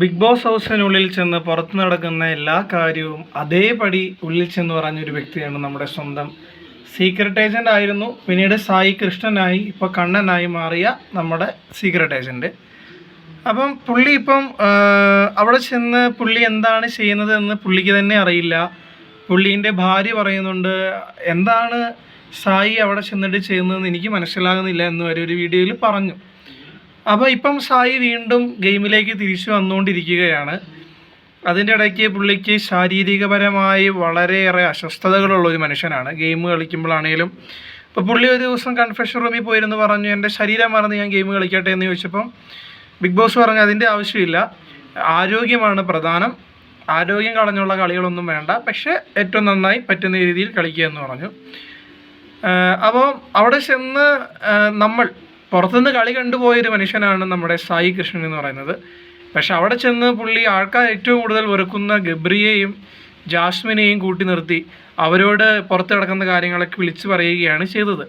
Big Boss ഹൗസിനുള്ളിൽ ചെന്ന് പുറത്ത് നടക്കുന്ന എല്ലാ കാര്യവും അതേപടി ഉള്ളിൽ ചെന്ന് പറഞ്ഞൊരു വ്യക്തിയാണ് നമ്മുടെ സ്വന്തം സീക്രട്ട് ഏജന്റ് ആയിരുന്നു. പിന്നീട് സായി കൃഷ്ണനായി ഇപ്പോൾ കണ്ണനായി മാറിയ നമ്മുടെ സീക്രട്ട് ഏജന്റ് അപ്പം പുള്ളി ഇപ്പം അവിടെ ചെന്ന് പുള്ളി എന്താണ് ചെയ്യുന്നത് എന്ന് പുള്ളിക്ക് തന്നെ അറിയില്ല. പുള്ളീന്റെ ഭാര്യ പറയുന്നുണ്ട് എന്താണ് സായി അവിടെ ചെന്നിട്ട് ചെയ്യുന്നതെന്ന് എനിക്ക് മനസ്സിലാകുന്നില്ല എന്ന് വരെ ഒരു വീഡിയോയിൽ പറഞ്ഞു. അപ്പോൾ ഇപ്പം സായി വീണ്ടും ഗെയിമിലേക്ക് തിരിച്ചു വന്നുകൊണ്ടിരിക്കുകയാണ്. അതിന്റെ ഇടയ്ക്ക് പുള്ളിക്ക് ശാരീരികപരമായി വളരെയേറെ അസ്വസ്ഥതകളുള്ള ഒരു മനുഷ്യനാണ്. ഗെയിം കളിക്കുമ്പോഴാണേലും. ഇപ്പോൾ പുള്ളി ഒരു ദിവസം കൺഫെഷൻ റൂമിൽ പോയിരുന്നു പറഞ്ഞു എന്റെ ശരീരം മറന്ന് ഞാൻ ഗെയിം കളിക്കട്ടെ എന്ന് ചോദിച്ചപ്പം ബിഗ് ബോസ് പറഞ്ഞു അതിന്റെ ആവശ്യമില്ല. ആരോഗ്യമാണ് പ്രധാനം. ആരോഗ്യം കളഞ്ഞുള്ള കളികളൊന്നും വേണ്ട. പക്ഷേ ഏറ്റവും നന്നായി പറ്റുന്ന രീതിയിൽ കളിക്കുക എന്ന് പറഞ്ഞു. അപ്പോൾ അവിടെ ചെന്ന് നമ്മൾ പുറത്തുനിന്ന് കളി കണ്ടുപോയൊരു മനുഷ്യനാണ് നമ്മുടെ സായി കൃഷ്ണൻ എന്ന് പറയുന്നത്. പക്ഷെ അവിടെ ചെന്ന് പുള്ളി ആൾക്കാർ ഏറ്റവും കൂടുതൽ വെറുക്കുന്ന ഗബ്രിയെയും ജാസ്മിനെയും കൂട്ടി നിർത്തി അവരോട് പുറത്ത് കിടക്കുന്ന കാര്യങ്ങളൊക്കെ വിളിച്ചു പറയുകയാണ് ചെയ്തത്.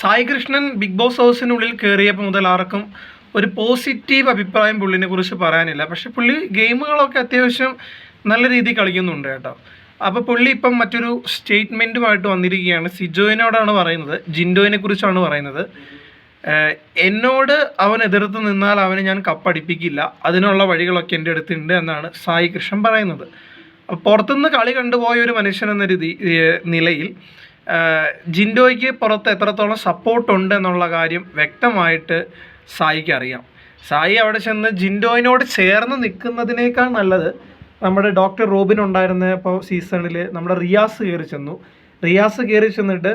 സായി കൃഷ്ണൻ ബിഗ് ബോസ് ഹൗസിനുള്ളിൽ കയറിയപ്പോൾ മുതൽ ആർക്കും ഒരു പോസിറ്റീവ് അഭിപ്രായം പുള്ളിനെ കുറിച്ച് പറയാനില്ല. പക്ഷെ പുള്ളി ഗെയിമുകളൊക്കെ അത്യാവശ്യം നല്ല രീതിയിൽ കളിക്കുന്നുണ്ട് കേട്ടോ. അപ്പോൾ പുള്ളി ഇപ്പം മറ്റൊരു സ്റ്റേറ്റ്മെന്റുമായിട്ട് വന്നിരിക്കുകയാണ്. സിജോയിനോടാണ് പറയുന്നത്. ജിൻഡോയിനെ കുറിച്ചാണ് പറയുന്നത്. എന്നോട് അവൻ എതിർത്ത് നിന്നാൽ അവനെ ഞാൻ കപ്പടിപ്പിക്കില്ല. അതിനുള്ള വഴികളൊക്കെ എന്റെ അടുത്തുണ്ട് എന്നാണ് സായി കൃഷ്ണൻ പറയുന്നത്. പുറത്തുനിന്ന് കളി കണ്ടുപോയ ഒരു മനുഷ്യൻ എന്ന രീതി നിലയിൽ ജിൻഡോയ്ക്ക് പുറത്ത് എത്രത്തോളം സപ്പോർട്ട് ഉണ്ട് എന്നുള്ള കാര്യം വ്യക്തമായിട്ട് സായിക്ക് അറിയാം. സായി അവിടെ ചെന്ന് ജിൻഡോയിനോട് ചേർന്ന് നിൽക്കുന്നതിനേക്കാൾ നല്ലത് നമ്മുടെ ഡോക്ടർ റോബിൻ ഉണ്ടായിരുന്ന ഇപ്പോൾ സീസണിൽ നമ്മുടെ റിയാസ് കയറി ചെന്നു. റിയാസ് കയറി ചെന്നിട്ട്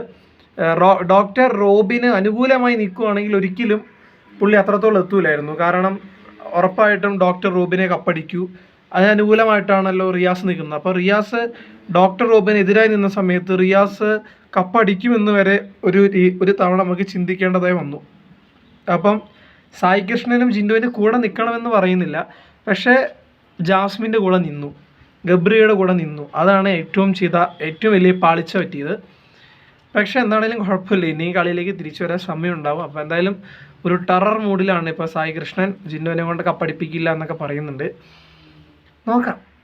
ഡോക്ടർ റോബിന് അനുകൂലമായി നിൽക്കുകയാണെങ്കിൽ ഒരിക്കലും പുള്ളി അത്രത്തോളം എത്തൂലായിരുന്നു. കാരണം ഉറപ്പായിട്ടും ഡോക്ടർ റോബിനെ കപ്പടിക്കൂ. അതിനനുകൂലമായിട്ടാണല്ലോ റിയാസ് നിൽക്കുന്നത്. അപ്പോൾ റിയാസ് ഡോക്ടർ റോബിനെതിരായി നിന്ന സമയത്ത് റിയാസ് കപ്പടിക്കുമെന്ന് വരെ ഒരു ഒരു തവണ നമുക്ക് ചിന്തിക്കേണ്ടതായി വന്നു. അപ്പം സായി കൃഷ്ണനും ജിൻഡുവിന്റെ കൂടെ നിൽക്കണമെന്ന് പറയുന്നില്ല. പക്ഷേ ജാസ്മിന്റെ കൂടെ നിന്നു. ഗബ്രിയുടെ കൂടെ നിന്നു. അതാണ് ഏറ്റവും ചെയ്ത ഏറ്റവും വലിയ പാളിച്ച പറ്റിയത്. പക്ഷേ എന്താണെങ്കിലും കുഴപ്പമില്ല. ഇനി കളിയിലേക്ക് തിരിച്ചു വരാൻ സമയം ഉണ്ടാവും അപ്പോൾ എന്തായാലും ഒരു ടെറർ മൂഡിലാണ് ഇപ്പോൾ സായി കൃഷ്ണൻ ജിന്നുവിനെ കൊണ്ട് കപ്പടിപ്പിക്കില്ല എന്നൊക്കെ പറയുന്നുണ്ട്. നോക്കാം.